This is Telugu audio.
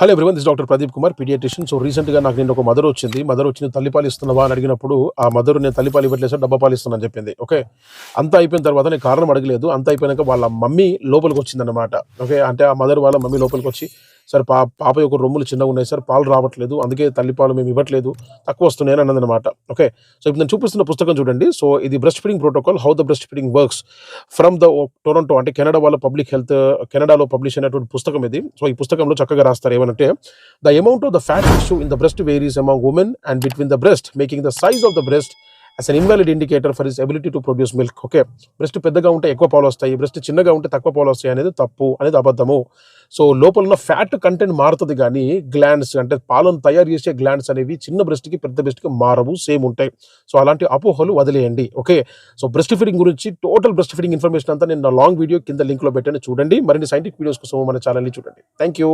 Hello everyone this doctor Pradeep Kumar paediatrician so రీసెంట్గా నాకు నేను ఒక మదర్ వచ్చింది. మదర్ వచ్చిన తల్లిపాలు ఇస్తున్నావా అని అడిగినప్పుడు ఆ మదర్ నేను తల్లిపాలు ఇవ్వట్లేదు సార్ డబ్బా పాలు ఇస్తున్నాను చెప్పింది. ఓకే అంతా అయిపోయిన తర్వాత నేను కారణం అడగలేదు. అంతా అయిపోయినాక వాళ్ళ మమ్మీ లోపలికి వచ్చిందనమాట ఓకే అంటే ఆ మదర్ వాళ్ళ మమ్మీ లోపలికి వచ్చి సార్ పా పాప యొక్క రొమ్ములు చిన్నగా ఉన్నాయి సార్ పాలు రావట్లేదు అందుకే తల్లిపాలు మేము ఇవ్వట్లేదు తక్కువ వస్తున్నాయని అని అన్నదన్నమాట ఓకే? సో ఇప్పుడు నేను చూపిస్తున్న పుస్తకం చూడండి. సో ఇది breastfeeding protocol how the breastfeeding works from the Toronto అంటే కెనడా వాళ్ళ పబ్లిక్ హెల్త్ కెనడాలో పబ్లిష్ అయినటువంటి పుస్తకం ఇది. సో ఈ పుస్తకంలో చక్కగా రాస్తారు ఏమంటే the amount of the fat issue in the breast varies among women and between the breast making the size of the breast as an invalid indicator for is ability to produce milk okay breast పెద్దగా ఉంటే ఎక్కువ పాలు వస్తాయి బ్రెస్ట్ చిన్నగా ఉంటే తక్కువ పాలు వస్తాయి అనేది తప్పు అనేది అబద్ధము. సో లోపల ఉన్న ఫ్యాట్ కంటెంట్ మారుతుంది కానీ గ్లాండ్స్ అంటే పాలను తయారు చేసే గ్లాండ్స్ అనేవి చిన్న బ్రెస్ట్కి పెద్ద బ్రెస్ట్కి మారవు సేమ్ ఉంటాయి. సో అలాంటి అపోహలు వదిలేయండి ఓకే సో బ్రెస్ట్ ఫీడింగ్ గురించి టోటల్ బ్రెస్ట్ ఫీడింగ్ ఇన్ఫర్మేషన్ అంతా నేను నా లాంగ్ వీడియో కింద లింక్లో పెట్టాను చూడండి. మరిన్ని సైంటిఫిక్ వీడియోస్ కోసం మన ఛానల్ని చూడండి. Thank you